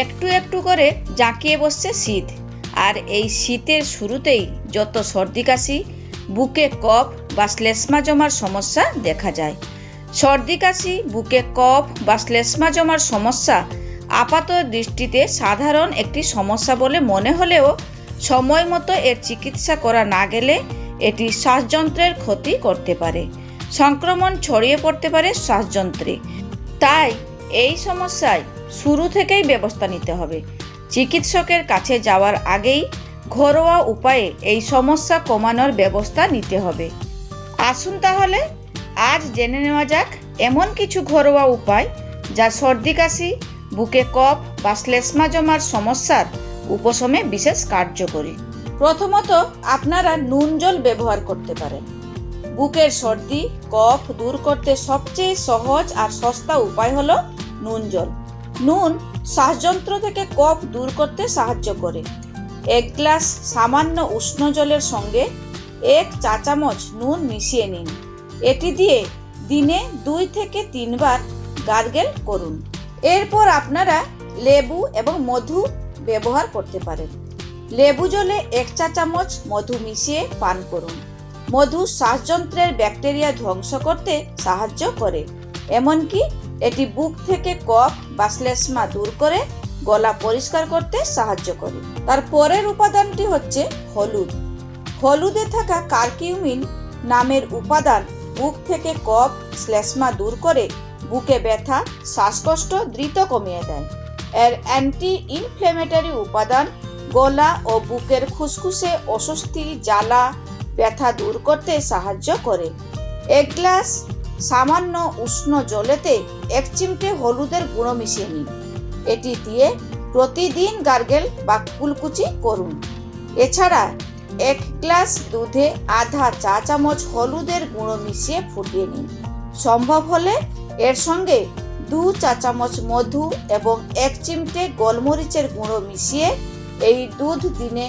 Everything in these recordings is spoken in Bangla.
একটু একটু করে জাঁকিয়ে বসছে শীত। আর এই শীতের শুরুতেই যত সর্দি কাশি, বুকে কফ বা শ্লেষ্মা জমার সমস্যা দেখা যায়। সর্দি কাশি, বুকে কফ বা শ্লেষ্মা জমার সমস্যা আপাত দৃষ্টিতে সাধারণ একটি সমস্যা বলে মনে হলেও সময় মতো এর চিকিৎসা করা না গেলে এটি শ্বাসযন্ত্রের ক্ষতি করতে পারে। সংক্রমণ ছড়িয়ে পড়তে পারে শ্বাসযন্ত্রে। তাই এই সমস্যায় শুরু থেকেই ব্যবস্থা নিতে হবে। চিকিৎসকের কাছে যাওয়ার আগেই ঘরোয়া উপায়ে এই সমস্যা কমানোর ব্যবস্থা নিতে হবে। আসুন তাহলে, আজ জেনে নেওয়া যাক এমন কিছু ঘরোয়া উপায় যা সর্দি কাশি, বুকে কফ বা শ্লেষ্মা জমার সমস্যার উপশমে বিশেষ কার্যকরী। প্রথমত, আপনারা নুন জল ব্যবহার করতে পারেন। বুকের সর্দি, কফ দূর করতে সবচেয়ে সহজ আর সস্তা উপায় হলো নুন জল। নুন শ্বাসযন্ত্র থেকে কফ দূর করতে সাহায্য করে। এক গ্লাস সামান্য উষ্ণ জলের সঙ্গে এক চা চামচ নুন মিশিয়ে নিন। এটি দিয়ে দিনে দুই থেকে তিনবার গার্গেল করুন। এরপর আপনারা লেবু এবং মধু ব্যবহার করতে পারেন। লেবু জলে এক চা চামচ মধু মিশিয়ে পান করুন। মধু শ্বাসযন্ত্রের ব্যাকটেরিয়া ধ্বংস করতে সাহায্য করে, এমনকি এটি বুক থেকে কফ বা শ্লেষ্মা দূর করে গলা পরিষ্কার করতে সাহায্য করে। তার পরের উপাদানটি হচ্ছে হলুদ। হলুদে থাকা কার্কিউমিন নামের উপাদান বুক থেকে কফ, শ্লেষ্মা দূর করে বুকে ব্যথা, শ্বাসকষ্ট দ্রুত কমিয়ে দেয়। এর অ্যান্টি ইনফ্লেমেটরি উপাদান গলা ও বুকের খুসখুসে অস্বস্তি, জ্বালা, ব্যথা দূর করতে সাহায্য করে। এক গ্লাস সামান্য উষ্ণ জলেতে এক চিমটে হলুদের গুঁড়ো মিশিয়ে নিন। এটি দিয়ে প্রতিদিন গার্গেল বা কুলকুচি করুন। এছাড়া এক গ্লাস দুধে আধা চা চামচ হলুদের গুঁড়ো মিশিয়ে ফুটিয়ে নিন। সম্ভব হলে এর সঙ্গে দু চা চামচ মধু এবং এক চিমটে গোলমরিচের গুঁড়ো মিশিয়ে এই দুধ দিনে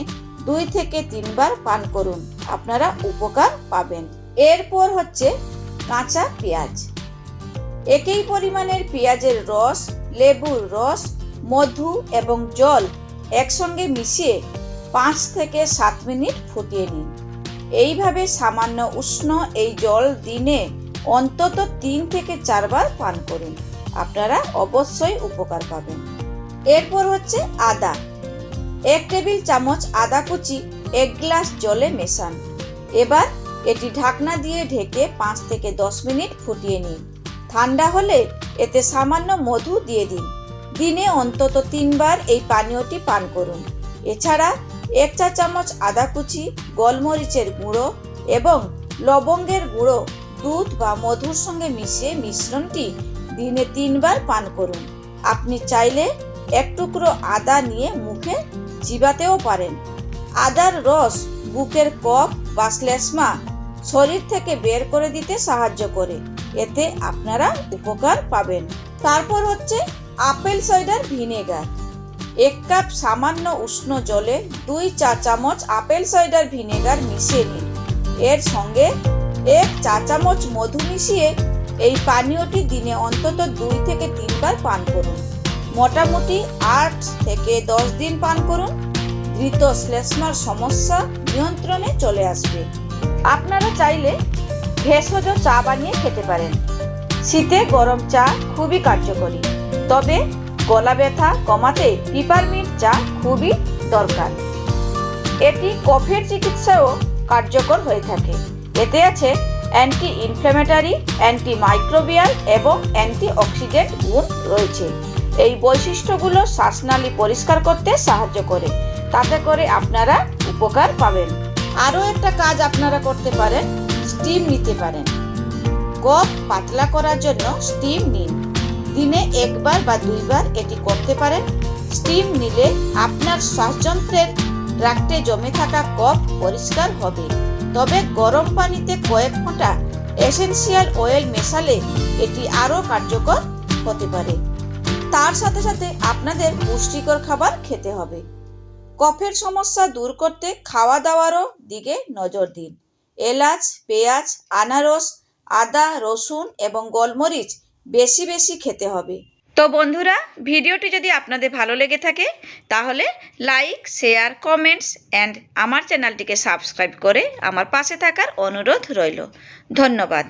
দুই থেকে তিনবার পান করুন। আপনারা উপকার পাবেন। এরপর হচ্ছে কাঁচা পেঁয়াজ। একই পরিমাণের পেঁয়াজের রস, লেবুর রস, মধু এবং জল একসঙ্গে মিশিয়ে পাঁচ থেকে সাত মিনিট ফুটিয়ে নিন। এইভাবে সামান্য উষ্ণ এই জল দিনে অন্তত তিন থেকে চারবার পান করুন। আপনারা অবশ্যই উপকার পাবেন। এরপর হচ্ছে আদা। এক টেবিল চামচ আদা কুচি এক গ্লাস জলে মেশান। এবার এটি ঢাকনা দিয়ে ঢেকে পাঁচ থেকে দশ মিনিট ফুটিয়ে নিন। ঠান্ডা হলে এতে সামান্য মধু দিয়ে দিন। দিনে অন্তত তিনবার এই পানীয়টি পান করুন। এছাড়া এক চা চামচ আদা কুচি, গোলমরিচের গুঁড়ো এবং লবঙ্গের গুঁড়ো, দুধ বা মধুর সঙ্গে মিশিয়ে মিশ্রণটি দিনে তিনবার পান করুন। আপনি চাইলে এক টুকরো আদা নিয়ে মুখে চিবাতেও পারেন। আদার রস বুকের কফ বা শ্লেষ্মা শরীর থেকে বের করে দিতে সাহায্য করে। এতে আপনারা উপকার পাবেন। তারপর হচ্ছে আপেল সাইডার ভিনেগার। এক কাপ সামান্য উষ্ণ জলে দুই চা চামচ আপেল সাইডার ভিনেগার মিশিয়ে নিন। এর সঙ্গে এক চা চামচ মধু মিশিয়ে এই পানীয়টি দিনে অন্তত দুই থেকে তিনবার পান করুন। মোটামুটি আট থেকে দশ দিন পান করুন। দ্রুত শ্লেষ্মার সমস্যা নিয়ন্ত্রণে চলে আসবে। আপনারা চাইলে ভেষজ চা বানিয়ে খেতে পারেন। শীতে গরম চা খুবই কার্যকরী। তবে গলা ব্যথা কমাতে পিপারমিন্ট চা খুবই দরকার। এটি কফের চিকিৎসাও কার্যকর হয়ে থাকে। এতে আছে অ্যান্টি ইনফ্ল্যামেটারি অ্যান্টি মাইক্রোবিয়াল এবং অ্যান্টি অক্সিডেন্ট গুণ রয়েছে। এই বৈশিষ্ট্যগুলো শ্বাসনালী পরিষ্কার করতে সাহায্য করে। তাতে করে আপনারা উপকার পাবেন। আরও একটা কাজ আপনারা করতে পারেন স্টিম নিতে পারেন। কফ পাতলা করার জন্য স্টিম নিন। দিনে একবার বা দুইবার এটি করতে পারেন। স্টিম নিলে আপনার শ্বাসযন্ত্রের ট্রাক্টে জমে থাকা কফ পরিষ্কার হবে। তবে গরম পানিতে কয়েক ফোঁটা এসেনশিয়াল অয়েল মেশালে এটি আরও কার্যকর হতে পারে। তার সাথে সাথে আপনাদের পুষ্টিকর খাবার খেতে হবে। কফের সমস্যা দূর করতে খাওয়া দাওয়ারও দিকে নজর দিন। এলাচ, পেঁয়াজ, আনারস, আদা, রসুন এবং গোলমরিচ বেশি বেশি খেতে হবে। তো বন্ধুরা, ভিডিওটি যদি আপনাদের ভালো লেগে থাকে, তাহলে লাইক, শেয়ার, কমেন্টস অ্যান্ড আমার চ্যানেলটিকে সাবস্ক্রাইব করে আমার পাশে থাকার অনুরোধ রইল। ধন্যবাদ।